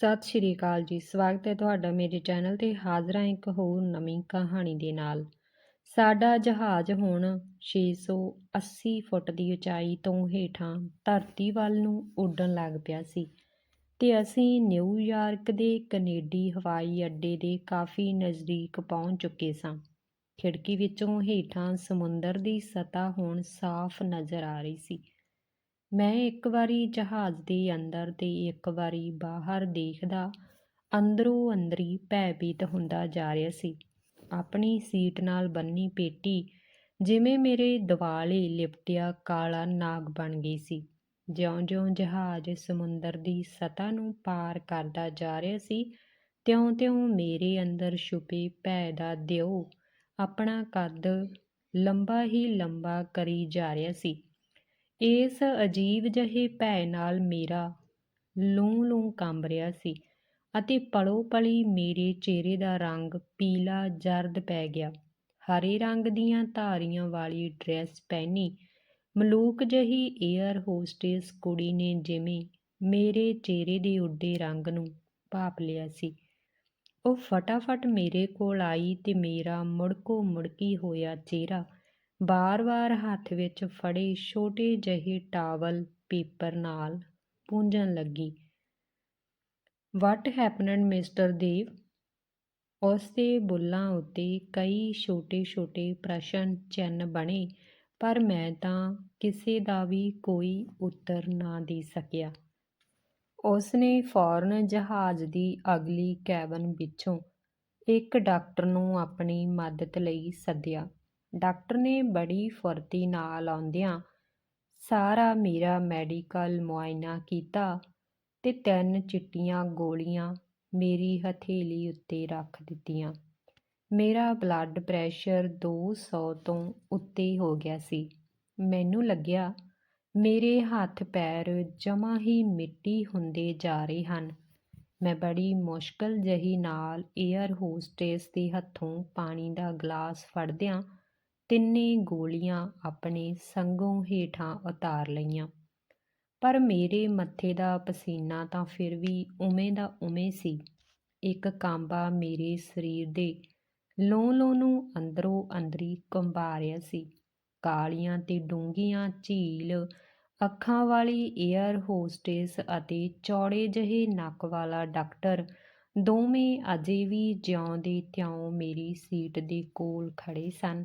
ਸਤਿ ਸ਼੍ਰੀ ਅਕਾਲ ਜੀ। ਸਵਾਗਤ ਹੈ ਤੁਹਾਡਾ ਮੇਰੇ ਚੈਨਲ ਤੇ ਹਾਜ਼ਰ ਹਾਂ ਇੱਕ ਹੋਰ ਨਵੀਂ ਕਹਾਣੀ ਦੇ ਨਾਲ। ਸਾਡਾ ਜਹਾਜ਼ ਹੁਣ 680 ਫੁੱਟ ਦੀ ਉਚਾਈ ਤੋਂ ਹੇਠਾਂ ਧਰਤੀ ਵੱਲ ਨੂੰ ਉੱਡਣ ਲੱਗ ਪਿਆ ਸੀ ਤੇ ਅਸੀਂ ਨਿਊਯਾਰਕ ਦੇ ਕੈਨੇਡੀ ਹਵਾਈ ਅੱਡੇ ਦੇ ਕਾਫੀ ਨਜ਼ਦੀਕ ਪਹੁੰਚ ਚੁੱਕੇ ਸਾਂ। ਖਿੜਕੀ ਵਿੱਚੋਂ ਹੇਠਾਂ ਸਮੁੰਦਰ ਦੀ ਸਤ੍ਹਾ ਹੁਣ ਸਾਫ਼ ਨਜ਼ਰ ਆ ਰਹੀ ਸੀ। ਮੈਂ ਇੱਕ ਵਾਰੀ ਜਹਾਜ਼ ਦੇ ਅੰਦਰ ਅਤੇ ਇੱਕ ਵਾਰੀ ਬਾਹਰ ਦੇਖਦਾ ਅੰਦਰੋਂ ਅੰਦਰੀ ਭੈਭੀਤ ਹੁੰਦਾ ਜਾ ਰਿਹਾ ਸੀ। ਆਪਣੀ ਸੀਟ ਨਾਲ ਬੰਨੀ ਪੇਟੀ ਜਿਵੇਂ ਮੇਰੇ ਦਿਵਾਲੇ ਲਿਪਟਿਆ ਕਾਲਾ ਨਾਗ ਬਣ ਗਈ ਸੀ। ਜਿਉਂ-ਜਿਉਂ ਜਹਾਜ਼ ਸਮੁੰਦਰ ਦੀ ਸਤਹ ਨੂੰ ਪਾਰ ਕਰਦਾ ਜਾ ਰਿਹਾ ਸੀ, ਤਿਉਂ-ਤਿਉਂ ਮੇਰੇ ਅੰਦਰ ਛੁਪੇ ਭੈ ਦਾ ਦਿਓ ਆਪਣਾ ਕੱਦ ਲੰਬਾ ਹੀ ਲੰਬਾ ਕਰੀ ਜਾ ਰਿਹਾ ਸੀ। ਇਸ ਅਜੀਬ ਜਿਹੇ ਭੈ ਨਾਲ ਮੇਰਾ ਲੂੰ-ਲੂੰ ਕੰਬ ਰਿਹਾ ਸੀ ਅਤੇ ਪਲੋ-ਪਲੀ ਮੇਰੇ ਚਿਹਰੇ ਦਾ ਰੰਗ ਪੀਲਾ ਜ਼ਰਦ ਪੈ ਗਿਆ। ਹਰੇ ਰੰਗ ਦੀਆਂ ਧਾਰੀਆਂ ਵਾਲੀ ਡਰੈਸ ਪਹਿਨੀ ਮਲੂਕ ਜਹੀ ਏਅਰ ਹੋਸਟੇਸ ਕੁੜੀ ਨੇ ਜਿਵੇਂ ਮੇਰੇ ਚਿਹਰੇ ਦੇ ਉੱਡੇ ਰੰਗ ਨੂੰ ਭਾਪ ਲਿਆ ਸੀ। ਉਹ ਫਟਾਫਟ ਮੇਰੇ ਕੋਲ ਆਈ ਤੇ ਮੇਰਾ ਮੁੜਕੋ ਮੁੜਕੀ ਹੋਇਆ ਚਿਹਰਾ ਵਾਰ ਵਾਰ ਹੱਥ ਵਿੱਚ ਫੜੇ ਛੋਟੇ ਜਿਹੇ ਟਾਵਲ ਪੇਪਰ ਨਾਲ ਪੂੰਝਣ ਲੱਗੀ। ਵਾਟ ਹੈਪਨਡ ਮਿਸਟਰ ਦੇਵ ਉਸਦੇ ਬੁੱਲਾਂ ਉੱਤੇ ਕਈ ਛੋਟੇ-ਛੋਟੇ ਪ੍ਰਸ਼ਨ ਚਿੰਨ੍ਹ ਬਣੇ, ਪਰ ਮੈਂ ਤਾਂ ਕਿਸੇ ਦਾ ਵੀ ਕੋਈ ਉੱਤਰ ਨਾ ਦੇ ਸਕਿਆ। ਉਸਨੇ ਫੌਰਨ ਜਹਾਜ਼ ਦੀ ਅਗਲੀ ਕੈਬਨ ਵਿੱਚੋਂ ਇੱਕ ਡਾਕਟਰ ਨੂੰ ਆਪਣੀ ਮਦਦ ਲਈ ਸੱਦਿਆ। ਡਾਕਟਰ ਨੇ ਬੜੀ ਫੁਰਤੀ ਨਾਲ ਆਉਂਦਿਆਂ ਸਾਰਾ ਮੇਰਾ ਮੈਡੀਕਲ ਮੁਆਇਨਾ ਕੀਤਾ ਤੇ ਤਿੰਨ ਚਿੱਟੀਆਂ ਗੋਲੀਆਂ ਮੇਰੀ ਹਥੇਲੀ ਉੱਤੇ ਰੱਖ ਦਿੱਤੀਆਂ। ਮੇਰਾ ਬਲੱਡ ਪ੍ਰੈਸ਼ਰ 200 ਤੋਂ ਉੱਤੇ ਹੋ ਗਿਆ ਸੀ। ਮੈਨੂੰ ਲੱਗਿਆ ਮੇਰੇ ਹੱਥ ਪੈਰ ਜਮਾ ਹੀ ਮਿੱਟੀ ਹੁੰਦੇ ਜਾ ਰਹੇ ਹਨ। ਮੈਂ ਬੜੀ ਮੁਸ਼ਕਲ ਜਹੀ ਨਾਲ ਏਅਰ ਹੋਸਟੇਸ ਦੇ ਹੱਥੋਂ ਪਾਣੀ ਦਾ ਗਲਾਸ ਫੜਦਿਆਂ ਤਿੰਨੇ ਗੋਲੀਆਂ ਆਪਣੇ ਸੰਗੋਂ ਹੇਠਾਂ ਉਤਾਰ ਲਈਆਂ। ਪਰ ਮੇਰੇ ਮੱਥੇ ਦਾ ਪਸੀਨਾ ਤਾਂ ਫਿਰ ਵੀ ਉਵੇਂ ਦਾ ਉਵੇਂ ਸੀ। ਇੱਕ ਕਾਂਬਾ ਮੇਰੇ ਸਰੀਰ ਦੇ ਲੋਂ-ਲੋਂ ਨੂੰ ਅੰਦਰੋਂ ਅੰਦਰੀ ਕੰਬਾ ਰਿਹਾ ਸੀ। ਕਾਲੀਆਂ ਤੇ ਡੂੰਘੀਆਂ ਝੀਲ, ਅੱਖਾਂ ਵਾਲੀ ਏਅਰ ਹੋਸਟੇਸ ਅਤੇ ਚੌੜੇ ਜਿਹੇ ਨੱਕ ਵਾਲਾ ਡਾਕਟਰ ਦੋਵੇਂ ਅਜੇ ਵੀ ਜਿਉਂ ਦੇ ਤਿਉਂ ਮੇਰੀ ਸੀਟ ਦੇ ਕੋਲ ਖੜੇ ਸਨ।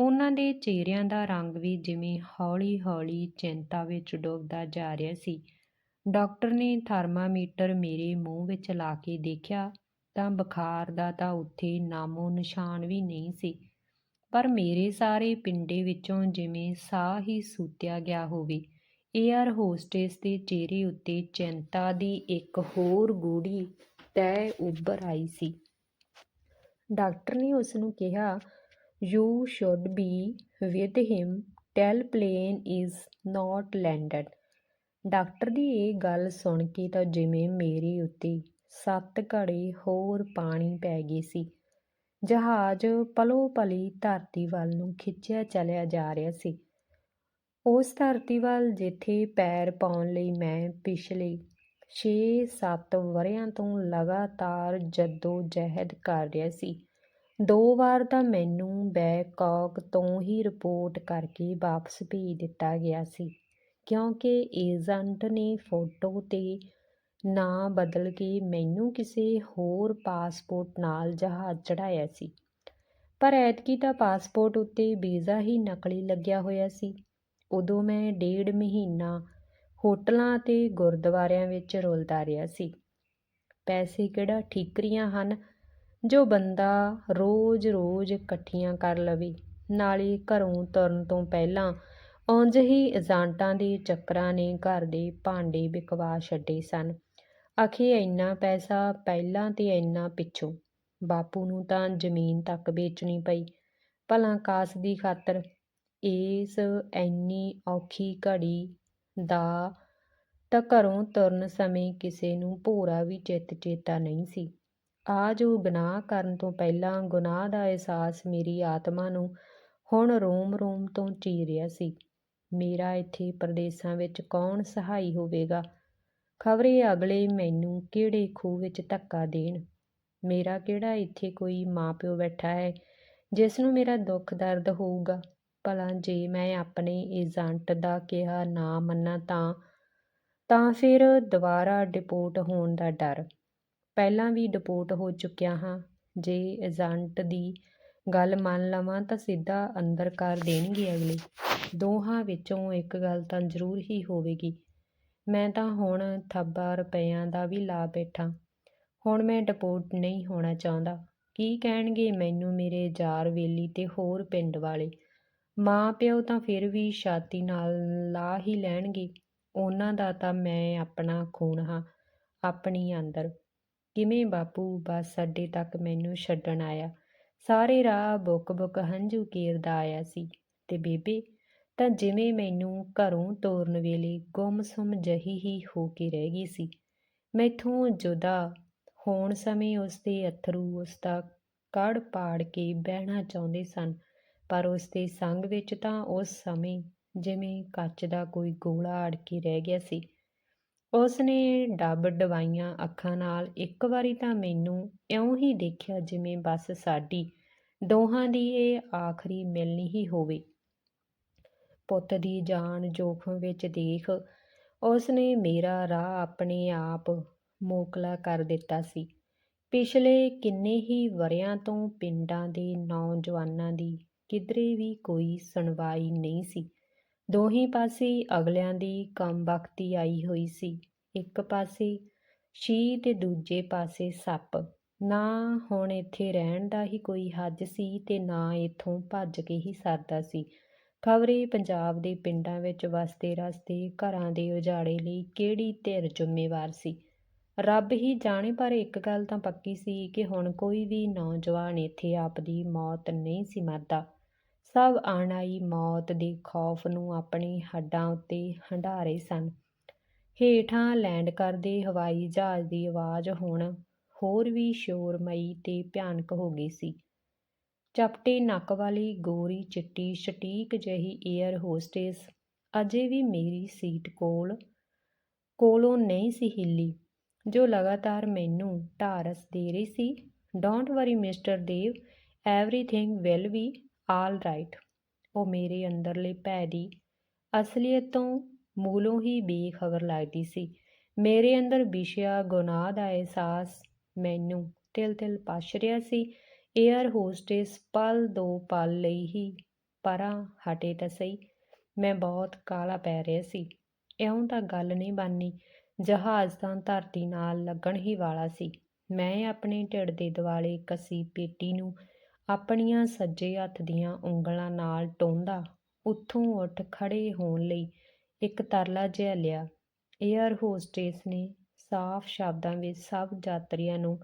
ਉਹਨਾਂ ਦੇ ਚਿਹਰਿਆਂ ਦਾ ਰੰਗ ਵੀ ਜਿਵੇਂ ਹੌਲੀ-ਹੌਲੀ ਚਿੰਤਾ ਵਿੱਚ ਡੁੱਬਦਾ ਜਾ ਰਿਹਾ ਸੀ। ਡਾਕਟਰ ਨੇ ਥਰਮਾਮੀਟਰ ਮੇਰੇ ਮੂੰਹ ਵਿੱਚ ਲਾ ਕੇ ਦੇਖਿਆ ਤਾਂ ਬੁਖਾਰ ਦਾ ਤਾਂ ਉੱਥੇ ਨਾਮੋ ਨਿਸ਼ਾਨ ਵੀ ਨਹੀਂ ਸੀ। ਪਰ ਮੇਰੇ ਸਾਰੇ ਪਿੰਡੇ ਵਿੱਚੋਂ ਜਿਵੇਂ ਸਾਹ ਹੀ ਸੂਤਿਆ ਗਿਆ ਹੋਵੇ, ਏਅਰ ਹੋਸਟੇਸ ਦੇ ਚਿਹਰੇ ਉੱਤੇ ਚਿੰਤਾ ਦੀ ਇੱਕ ਹੋਰ ਗੂੜੀ ਤੈ ਉੱਭਰ ਆਈ ਸੀ। ਡਾਕਟਰ ਨੇ ਉਸਨੂੰ ਕਿਹਾ You should be with him till plane is not landed. Doctor ਦੀ ਇਹ ਗੱਲ ਸੁਣ ਕੇ ਤਾਂ ਜਿਵੇਂ ਮੇਰੇ ਉੱਤੇ ਸੱਤ ਘੜੇ ਹੋਰ ਪਾਣੀ ਪੈ ਗਏ ਸੀ। ਜਹਾਜ਼ ਪਲੋ ਪਲੀ ਧਰਤੀ ਵੱਲ ਨੂੰ ਖਿੱਚਿਆ ਚਲਿਆ ਜਾ ਰਿਹਾ ਸੀ। ਉਸ ਧਰਤੀ ਵੱਲ ਜਿੱਥੇ ਪੈਰ ਪਾਉਣ ਲਈ ਮੈਂ ਪਿਛਲੇ 6-7 ਵਰਿਆਂ ਤੋਂ ਲਗਾਤਾਰ ਜੱਦੋ ਜਹਿਦ ਕਰ ਰਿਹਾ ਸੀ। ਦੋ ਵਾਰ ਤਾਂ ਮੈਨੂੰ ਬੈਕਾਕ ਤੋਂ ਹੀ ਰਿਪੋਰਟ ਕਰਕੇ ਵਾਪਸ ਭੇਜ ਦਿੱਤਾ ਗਿਆ ਸੀ, ਕਿਉਂਕਿ ਏਜੰਟ ਨੇ ਫੋਟੋ ਤੇ ਨਾਂ ਬਦਲ ਕੇ ਮੈਨੂੰ ਕਿਸੇ ਹੋਰ ਪਾਸਪੋਰਟ ਨਾਲ ਜਹਾਜ਼ ਚੜ੍ਹਾਇਆ ਸੀ। ਪਰ ਐਤਕੀ ਤਾਂ ਪਾਸਪੋਰਟ ਉੱਤੇ ਵੀਜ਼ਾ ਹੀ ਨਕਲੀ ਲੱਗਿਆ ਹੋਇਆ ਸੀ। ਉਦੋਂ ਮੈਂ ਡੇਢ ਮਹੀਨਾ ਹੋਟਲਾਂ ਅਤੇ ਗੁਰਦੁਆਰਿਆਂ ਵਿੱਚ ਰੁਲਦਾ ਰਿਹਾ ਸੀ। ਪੈਸੇ ਕਿਹੜਾ ਠੀਕਰੀਆਂ ਹਨ? ਜੋ ਬੰਦਾ ਰੋਜ਼-ਰੋਜ਼ ਇਕੱਠੀਆਂ ਕਰ ਲਵੇ, ਨਾਲੇ ਘਰੋਂ ਤੁਰਨ ਤੋਂ ਪਹਿਲਾਂ ਉਂਝ ਹੀ ਏਜੰਟਾਂ ਦੇ ਚੱਕਰਾਂ ਨੇ ਘਰ ਦੇ ਭਾਂਡੇ ਵਿਕਵਾ ਛੱਡੇ ਸਨ। ਅਖੇ ਇੰਨਾ ਪੈਸਾ ਪਹਿਲਾਂ ਤੇ ਇੰਨਾ ਪਿੱਛੋਂ। ਬਾਪੂ ਨੂੰ ਤਾਂ ਜ਼ਮੀਨ ਤੱਕ ਵੇਚਣੀ ਪਈ। ਭਲਾ ਕਾਸ ਦੀ ਖਾਤਰ ਇਸ ਐਨੀ ਔਖੀ ਘੜੀ ਦਾ ਤਾਂ ਘਰੋਂ ਤੁਰਨ ਸਮੇਂ ਕਿਸੇ ਨੂੰ ਭੋਰਾ ਵੀ ਚਿੱਤ ਚੇਤਾ ਨਹੀਂ ਸੀ। ਆ ਜੋ ਗੁਨਾਹ ਕਰਨ ਤੋਂ ਪਹਿਲਾਂ ਗੁਨਾਹ ਦਾ ਅਹਿਸਾਸ ਮੇਰੀ ਆਤਮਾ ਨੂੰ ਹੁਣ ਰੋਮ-ਰੋਮ ਤੋਂ ਚੀਰ ਰਿਹਾ ਸੀ। ਮੇਰਾ ਇੱਥੇ ਪ੍ਰਦੇਸਾਂ ਵਿੱਚ ਕੌਣ ਸਹਾਈ ਹੋਵੇਗਾ? ਖਬਰੇ ਅਗਲੇ ਮੈਨੂੰ ਕਿਹੜੇ ਖੂਹ ਵਿੱਚ ਧੱਕਾ ਦੇਣ? ਮੇਰਾ ਕਿਹੜਾ ਇੱਥੇ ਕੋਈ ਮਾਂ-ਪਿਓ ਬੈਠਾ ਹੈ, ਜਿਸ ਨੂੰ ਮੇਰਾ ਦੁੱਖ ਦਰਦ ਹੋਊਗਾ? ਭਲਾ ਜੇ ਮੈਂ ਆਪਣੇ ਏਜੰਟ ਦਾ ਕਿਹਾ ਨਾ ਮੰਨਾਂ ਤਾਂ ਤਾਂ ਫਿਰ ਦੁਬਾਰਾ ਡਿਪੋਰਟ ਹੋਣ ਦਾ ਡਰ। ਪਹਿਲਾਂ ਵੀ ਡਿਪੋਰਟ ਹੋ ਚੁੱਕਿਆ ਹਾਂ। ਜੇ ਏਜੰਟ ਦੀ ਗੱਲ ਮੰਨ ਲਵਾਂ ਤਾਂ ਸਿੱਧਾ ਅੰਦਰ ਕਰ ਦੇਣਗੇ ਅਗਲੇ। ਦੋਹਾਂ ਵਿੱਚੋਂ ਇੱਕ ਗੱਲ ਤਾਂ ਜ਼ਰੂਰ ਹੀ ਹੋਵੇਗੀ। ਮੈਂ ਤਾਂ ਹੁਣ ਥੱਬਾ ਰੁਪਈਆਂ ਦਾ ਵੀ ਲਾ ਬੈਠਾ। ਹੁਣ ਮੈਂ ਡਿਪੋਰਟ ਨਹੀਂ ਹੋਣਾ ਚਾਹੁੰਦਾ। ਕੀ ਕਹਿਣਗੇ ਮੈਨੂੰ ਮੇਰੇ ਯਾਰ ਵੇਲੀ ਤੇ ਹੋਰ ਪਿੰਡ ਵਾਲੇ? ਮਾਂ ਪਿਓ ਤਾਂ ਫਿਰ ਵੀ ਛਾਤੀ ਨਾਲ ਲਾ ਹੀ ਲੈਣਗੇ। ਉਹਨਾਂ ਦਾ ਤਾਂ ਮੈਂ ਆਪਣਾ ਖੂਨ ਹਾਂ, ਆਪਣੀ ਅੰਦਰ ਕਿਵੇਂ ਬਾਪੂ? ਬਸ ਅੱਡੇ ਤੱਕ ਮੈਨੂੰ ਛੱਡਣ ਆਇਆ। ਸਾਰੇ ਰਾਹ ਬੁੱਕ-ਬੁੱਕ ਹੰਝੂ ਕੇਰਦਾ ਆਇਆ ਸੀ। ਤੇ ਬੇਬੇ, ਤਾਂ ਜਿਵੇਂ ਮੈਨੂੰ ਘਰੋਂ ਤੋਰਨ ਵੇਲੇ ਗੁੰਮ-ਸੁੰਮ ਜਹੀ ਹੀ ਹੋ ਕੇ ਰਹਿ ਗਈ ਸੀ। ਮੈਥੋਂ ਜੁਦਾ ਹੋਣ ਸਮੇਂ ਉਸ ਦੇ ਅਥਰੂ ਉਸ ਦਾ ਕੜ ਪਾੜ ਕੇ ਬਹਿਣਾ ਚਾਹੁੰਦੇ ਸਨ। ਪਰ ਉਸ ਦੇ ਸੰਗ ਵਿੱਚ ਤਾਂ ਉਸ ਸਮੇਂ ਜਿਵੇਂ ਕੱਚ ਦਾ ਕੋਈ ਗੋਲਾ ਅੜ ਕੇ ਰਹਿ ਗਿਆ ਸੀ। ਉਸ ਨੇ ਡੱਬ ਡਵਾਈਆਂ ਅੱਖਾਂ ਨਾਲ ਇੱਕ ਵਾਰੀ ਤਾਂ ਮੈਨੂੰ ਇਉਂ ਹੀ ਦੇਖਿਆ ਜਿਵੇਂ ਬਸ ਸਾਡੀ ਦੋਹਾਂ ਦੀ ਇਹ ਆਖਰੀ ਮਿਲਣੀ ਹੀ ਹੋਵੇ। ਪੁੱਤ ਦੀ ਜਾਨ ਜੋਖਮ ਵਿੱਚ ਦੇਖ ਉਸ ਨੇ ਮੇਰਾ ਰਾਹ ਆਪਣੇ ਆਪ ਮੋਕਲਾ ਕਰ ਦਿੱਤਾ ਸੀ। ਪਿਛਲੇ ਕਿੰਨੇ ਹੀ ਵਰਿਆਂ ਤੋਂ ਪਿੰਡਾਂ ਦੇ ਨੌਜਵਾਨਾਂ ਦੀ ਕਿਧਰੇ ਵੀ ਕੋਈ ਸੁਣਵਾਈ ਨਹੀਂ ਸੀ। ਦੋਹੀਂ ਪਾਸੇ ਅਗਲਿਆਂ ਦੀ ਕੰਮਬਖਤੀ ਆਈ ਹੋਈ ਸੀ। ਇੱਕ ਪਾਸੇ ਸ਼ੀ ਤੇ ਦੂਜੇ ਪਾਸੇ ਸੱਪ। ਨਾ ਹੁਣ ਇੱਥੇ ਰਹਿਣ ਦਾ ਹੀ ਕੋਈ ਹੱਜ ਸੀ ਤੇ ਨਾ ਇੱਥੋਂ ਭੱਜ ਕੇ ਹੀ ਸਰਦਾ ਸੀ। ਖਬਰੇ ਪੰਜਾਬ ਦੇ ਪਿੰਡਾਂ ਵਿੱਚ ਵਸਦੇ ਰਸਤੇ ਘਰਾਂ ਦੇ ਉਜਾੜੇ ਲਈ ਕਿਹੜੀ ਧਿਰ ਜ਼ਿੰਮੇਵਾਰ ਸੀ? ਰੱਬ ਹੀ ਜਾਣੇ ਪਰ ਇੱਕ ਗੱਲ ਤਾਂ ਪੱਕੀ ਸੀ ਕਿ ਹੁਣ ਕੋਈ ਵੀ ਨੌਜਵਾਨ ਇੱਥੇ ਆਪਦੀ ਮੌਤ ਨਹੀਂ ਸੀ ਮਰਦਾ। ਸਭ ਆਣ ਆਈ ਮੌਤ ਦੇ ਖੌਫ ਨੂੰ ਆਪਣੇ ਹੱਡਾਂ ਉੱਤੇ ਹੰਢਾ ਰਹੇ ਸਨ। ਹੇਠਾਂ ਲੈਂਡ ਕਰਦੇ ਹਵਾਈ ਜਹਾਜ਼ ਦੀ ਆਵਾਜ਼ ਹੁਣ ਹੋਰ ਵੀ ਸ਼ੋਰਮਈ ਤੇ ਭਿਆਨਕ ਹੋ ਗਈ ਸੀ। ਚਪਟੇ ਨੱਕ ਵਾਲੀ ਗੋਰੀ ਚਿੱਟੀ ਸਟੀਕ ਜਿਹੀ 에ਅਰ ਹੋਸਟੇਸ ਅਜੇ ਵੀ ਮੇਰੀ ਸੀਟ ਕੋਲ, ਕੋਲੋਂ ਨਹੀਂ ਸੀ ਹਿੱਲੀ, ਜੋ ਲਗਾਤਾਰ ਮੈਨੂੰ ਢਾਰਸ ਦੇ ਰਹੀ ਸੀ। Don't worry, mister Dev, everything will be all right ਉਹ ਮੇਰੇ ਅੰਦਰਲੇ ਭੈ ਦੀ ਅਸਲੀਅਤ ਤੋਂ ਮੂਲੋਂ ਹੀ ਬੇਖਬਰ ਲੱਗਦੀ ਸੀ। ਮੇਰੇ ਅੰਦਰ ਵਿਸ਼ਿਆ ਗੁਨਾਹ ਦਾ ਅਹਿਸਾਸ ਮੈਨੂੰ ਤਿਲ-ਤਿਲ ਪਛ ਰਿਹਾ ਸੀ। 에ਅਰ ਹੋਸਟੇਸ ਪਲ ਦੋ ਪਲ ਲਈ ਹੀ ਪਰਾਂ ਹਟੇ ਤਾਂ ਸਹੀ। ਮੈਂ ਬਹੁਤ ਕਾਲਾ ਪੈ ਰਿਹਾ ਸੀ। ਇਉਂ ਤਾਂ ਗੱਲ ਨਹੀਂ ਬਣਨੀ। ਜਹਾਜ਼ ਤਾਂ ਧਰਤੀ ਨਾਲ ਲੱਗਣ ਹੀ ਵਾਲਾ ਸੀ। ਮੈਂ ਆਪਣੇ ਢਿੱਡ ਦੇ ਦੁਆਲੇ ਕੱਸੀ ਪੇਟੀ ਨੂੰ ਆਪਣੀਆਂ ਸੱਜੇ ਹੱਥ ਦੀਆਂ ਉਂਗਲਾਂ ਨਾਲ ਟੋਂਦਾ ਉੱਥੋਂ ਉੱਠ ਖੜੇ ਹੋਣ ਲਈ ਇੱਕ ਤਰਲਾ ਜਿਹਾ ਲਿਆ। 에ਅਰ ਹੋਸਟੇਸ ਨੇ ਸਾਫ਼ ਸ਼ਬਦਾਂ ਵਿੱਚ ਸਭ ਯਾਤਰੀਆਂ ਨੂੰ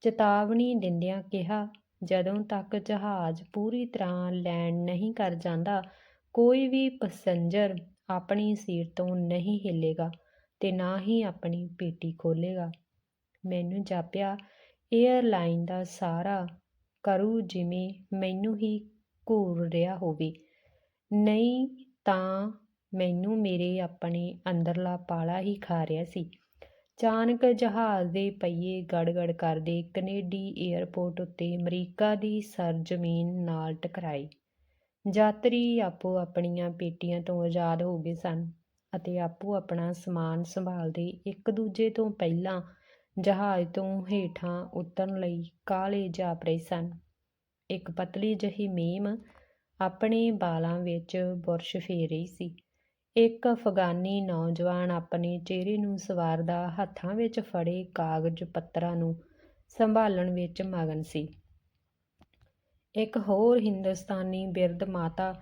ਚੇਤਾਵਨੀ ਦਿੰਦਿਆਂ ਕਿਹਾ, ਜਦੋਂ ਤੱਕ ਜਹਾਜ਼ ਪੂਰੀ ਤਰ੍ਹਾਂ ਲੈਂਡ ਨਹੀਂ ਕਰ ਜਾਂਦਾ, ਕੋਈ ਵੀ ਪੈਸੇਂਜਰ ਆਪਣੀ ਸੀਟ ਤੋਂ ਨਹੀਂ ਹਿੱਲੇਗਾ ਤੇ ਨਾ ਹੀ ਆਪਣੀ ਪੇਟੀ ਖੋਲ੍ਹੇਗਾ। ਮੈਨੂੰ ਜਾਪਿਆ ਏਅਰਲਾਈਨ ਦਾ ਸਾਰਾ ਕਰੂ ਜਿਵੇਂ ਮੈਨੂੰ ਹੀ ਘੂਰ ਰਿਹਾ ਹੋਵੇ। ਨਹੀਂ ਤਾਂ ਮੈਨੂੰ ਮੇਰੇ ਆਪਣੇ ਅੰਦਰਲਾ ਪਾਲਾ ਹੀ ਖਾ ਰਿਹਾ ਸੀ। ਅਚਾਨਕ ਜਹਾਜ਼ ਦੇ ਪਹੀਏ ਗੜਗੜ ਕਰਦੇ ਕੈਨੇਡੀ ਏਅਰਪੋਰਟ ਉੱਤੇ ਅਮਰੀਕਾ ਦੀ ਸਰਜ਼ਮੀਨ ਨਾਲ ਟਕਰਾਏ। ਯਾਤਰੀ ਆਪੋ ਆਪਣੀਆਂ ਪੇਟੀਆਂ ਤੋਂ ਆਜ਼ਾਦ ਹੋ ਗਏ ਸਨ ਅਤੇ ਆਪੋ ਆਪਣਾ ਸਮਾਨ ਸੰਭਾਲਦੇ ਇੱਕ ਦੂਜੇ ਤੋਂ ਪਹਿਲਾਂ ਜਹਾਜ਼ ਤੋਂ ਹੇਠਾਂ ਉਤਰਨ ਲਈ ਕਾਹਲੇ ਜਾਪ ਰਹੇ ਸਨ। ਇੱਕ ਪਤਲੀ ਜਿਹੀ ਮੀਮ ਆਪਣੇ ਬਾਲਾਂ ਵਿੱਚ ਬੁਰਸ਼ ਫੇਰ ਰਹੀ ਸੀ। ਇੱਕ ਅਫਗਾਨੀ ਨੌਜਵਾਨ ਆਪਣੇ ਚਿਹਰੇ ਨੂੰ ਸਵਾਰਦਾ ਹੱਥਾਂ ਵਿੱਚ ਫੜੇ ਕਾਗਜ਼ ਪੱਤਰਾਂ ਨੂੰ ਸੰਭਾਲਣ ਵਿੱਚ ਮਗਨ ਸੀ। ਇੱਕ ਹੋਰ ਹਿੰਦੁਸਤਾਨੀ ਬਿਰਧ ਮਾਤਾ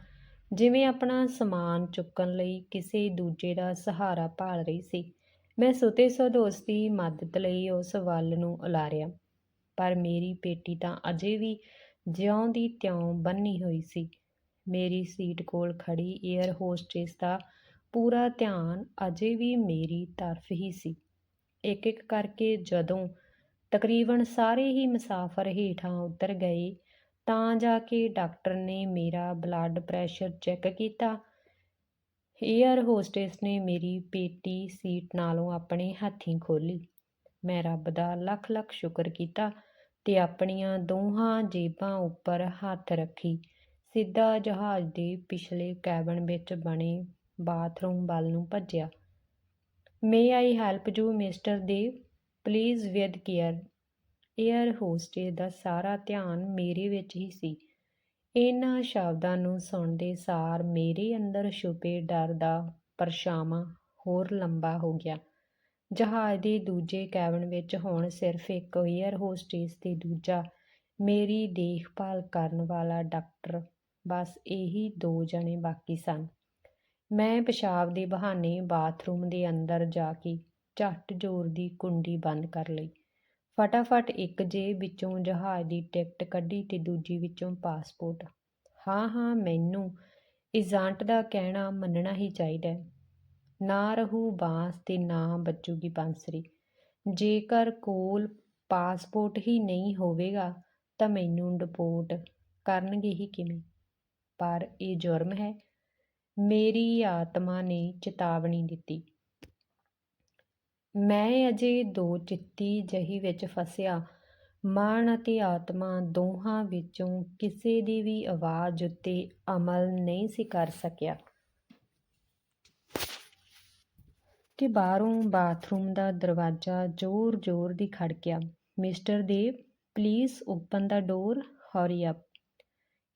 ਜਿਵੇਂ ਆਪਣਾ ਸਮਾਨ ਚੁੱਕਣ ਲਈ ਕਿਸੇ ਦੂਜੇ ਦਾ ਸਹਾਰਾ ਭਾਲ ਰਹੀ ਸੀ। ਮੈਂ ਸੁਤੇ ਸਦੋਸ ਦੀ ਮਦਦ ਲਈ ਉਸ ਵੱਲ ਨੂੰ ਉਲਾਰਿਆ, ਪਰ ਮੇਰੀ ਪੇਟੀ ਤਾਂ ਅਜੇ ਵੀ ਜਿਉਂ ਦੀ ਤਿਉਂ ਬੰਨੀ ਹੋਈ ਸੀ। ਮੇਰੀ ਸੀਟ ਕੋਲ ਖੜੀ 에ਅਰ ਹੋਸਟੇਸ ਦਾ ਪੂਰਾ ਧਿਆਨ ਅਜੇ ਵੀ ਮੇਰੀ ਤਰਫ ਹੀ ਸੀ। ਇੱਕ ਇੱਕ ਕਰਕੇ ਜਦੋਂ ਤਕਰੀਬਨ ਸਾਰੇ ਹੀ ਮੁਸਾਫਰ ਹੇਠਾਂ ਉਤਰ ਗਏ, ਤਾਂ ਜਾ ਕੇ ਡਾਕਟਰ ਨੇ ਮੇਰਾ ਬਲੱਡ ਪ੍ਰੈਸ਼ਰ ਚੈੱਕ ਕੀਤਾ ਏਅਰ ਹੋਸਟੇਸ ਨੇ ਮੇਰੀ ਪੇਟੀ ਸੀਟ ਨਾਲੋਂ ਆਪਣੇ ਹੱਥੀਂ ਖੋਲ੍ਹੀ। ਮੈਂ ਰੱਬ ਦਾ ਲੱਖ ਲੱਖ ਸ਼ੁਕਰ ਕੀਤਾ ਅਤੇ ਆਪਣੀਆਂ ਦੋਹਾਂ ਜੇਬਾਂ ਉੱਪਰ ਹੱਥ ਰੱਖੀ। ਸਿੱਧਾ ਜਹਾਜ਼ ਦੇ ਪਿਛਲੇ ਕੈਬਨ ਵਿੱਚ ਬਣੇ ਬਾਥਰੂਮ ਵੱਲ ਨੂੰ ਭੱਜਿਆ। May I help you, mister Dev? Please with care. Air hostess ਦਾ ਸਾਰਾ ਧਿਆਨ ਮੇਰੇ ਵਿੱਚ ਹੀ ਸੀ। ਇਹਨਾਂ ਸ਼ਬਦਾਂ ਨੂੰ ਸੁਣਦੇ ਸਾਰ ਮੇਰੇ ਅੰਦਰ ਛੁਪੇ ਡਰ ਦਾ ਪਰਛਾਵਾਂ ਹੋਰ ਲੰਬਾ ਹੋ ਗਿਆ। ਜਹਾਜ਼ ਦੇ ਦੂਜੇ ਕੈਬਨ ਵਿੱਚ ਹੁਣ ਸਿਰਫ ਇੱਕ ਏਅਰ ਹੋਸਟੇਸ ਤੇ ਦੂਜਾ ਮੇਰੀ ਦੇਖਭਾਲ ਕਰਨ ਵਾਲਾ ਡਾਕਟਰ, ਬਸ ਇਹੀ ਦੋ ਜਣੇ ਬਾਕੀ ਸਨ। ਮੈਂ ਪਿਸ਼ਾਬ ਦੇ ਬਹਾਨੇ ਬਾਥਰੂਮ ਦੇ ਅੰਦਰ ਜਾ ਕੇ ਝੱਟ ਜ਼ੋਰ ਦੀ ਕੁੰਡੀ ਬੰਦ ਕਰ ਲਈ। ਫਟਾਫਟ ਇੱਕ ਜੇਬ ਵਿੱਚੋਂ ਜਹਾਜ਼ ਦੀ ਟਿਕਟ ਕੱਢੀ ਤੇ ਦੂਜੀ ਵਿੱਚੋਂ ਪਾਸਪੋਰਟ। ਹਾਂ ਹਾਂ, ਮੈਨੂੰ ਏਜੰਟ ਦਾ ਕਹਿਣਾ ਮੰਨਣਾ ਹੀ ਚਾਹੀਦਾ ਨਾ ਰਹੂ ਬਾਂਸ ਤੇ ਨਾ ਬਚੂਗੀ ਬਾਂਸਰੀ। ਜੇਕਰ ਕੋਲ ਪਾਸਪੋਰਟ ਹੀ ਨਹੀਂ ਹੋਵੇਗਾ ਤਾਂ ਮੈਨੂੰ ਡਿਪੋਰਟ ਕਰਨਗੇ ਹੀ ਕਿਵੇਂ? ਪਰ ਇਹ ਜੁਰਮ ਹੈ। ਮੇਰੀ ਆਤਮਾ ਨੇ ਚੇਤਾਵਨੀ ਦਿੱਤੀ। ਮੈਂ ਅਜੇ ਦੋ ਚਿੱਤੀ ਜਹੀ ਵਿੱਚ ਫਸਿਆ। ਮਨ ਅਤੇ ਆਤਮਾ ਦੋਹਾਂ ਵਿੱਚੋਂ ਕਿਸੇ ਦੀ ਵੀ ਆਵਾਜ਼ ਉੱਤੇ ਅਮਲ ਨਹੀਂ ਸੀ ਕਰ ਸਕਿਆ। ਕਿ ਬਾਹਰੋਂ ਬਾਥਰੂਮ ਦਾ ਦਰਵਾਜ਼ਾ ਜ਼ੋਰ-ਜ਼ੋਰ ਦੀ ਖੜਕਿਆ। Mister Dev please open the door hurry up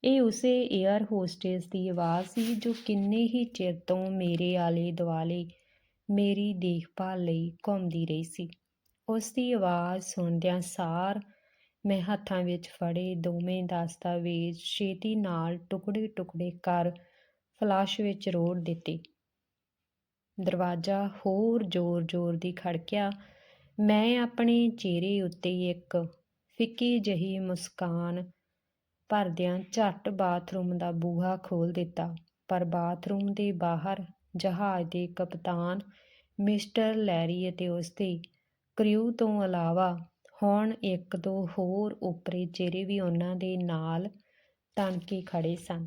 ਇਹ ਉਸੇ ਏਅਰ ਹੋਸਟੇਸ ਦੀ ਆਵਾਜ਼ ਸੀ ਜੋ ਕਿੰਨੇ ਹੀ ਚਿਰ ਤੋਂ ਮੇਰੇ ਆਲੇ ਦੁਆਲੇ ਮੇਰੀ ਦੇਖਭਾਲ ਲਈ ਘੁੰਮਦੀ ਰਹੀ ਸੀ। ਉਸ ਦੀ ਆਵਾਜ਼ ਸੁਣਦਿਆਂ ਸਾਰ ਮੈਂ ਹੱਥਾਂ ਵਿੱਚ ਫੜੇ ਦੋਵੇਂ ਦਸਤਾਵੇਜ਼ ਛੇਤੀ ਨਾਲ ਟੁਕੜੇ-ਟੁਕੜੇ ਕਰ ਫਲਾਸ਼ ਵਿੱਚ ਰੋੜ ਦਿੱਤੇ। ਦਰਵਾਜ਼ਾ ਹੋਰ ਜ਼ੋਰ-ਜ਼ੋਰ ਦੀ ਖੜਕਿਆ। ਮੈਂ ਆਪਣੇ ਚਿਹਰੇ ਉੱਤੇ ਇੱਕ ਫਿੱਕੀ ਜਿਹੀ ਮੁਸਕਾਨ ਭਰਦਿਆਂ ਝੱਟ ਬਾਥਰੂਮ ਦਾ ਬੂਹਾ ਖੋਲ੍ਹ ਦਿੱਤਾ। ਪਰ ਬਾਥਰੂਮ ਦੇ ਬਾਹਰ ਜਹਾਜ਼ ਦੇ ਕਪਤਾਨ ਮਿਸਟਰ ਲੈਰੀ ਅਤੇ ਉਸ ਦੇ ਕ੍ਰਿਊ ਤੋਂ ਇਲਾਵਾ ਹੁਣ ਇੱਕ ਦੋ ਹੋਰ ਓਪਰੇ ਚਿਹਰੇ ਵੀ ਉਹਨਾਂ ਦੇ ਨਾਲ ਤਣ ਕੇ ਖੜੇ ਸਨ।